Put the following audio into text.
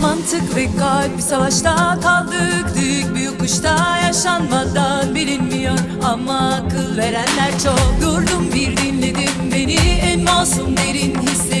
Mantık ve kalp bir savaşta kaldık. Büyük bir yokuşta yaşanmadan bilinmiyor. Ama akıl verenler çok. Durdum bir dinledim. Beni En masum derin hisleri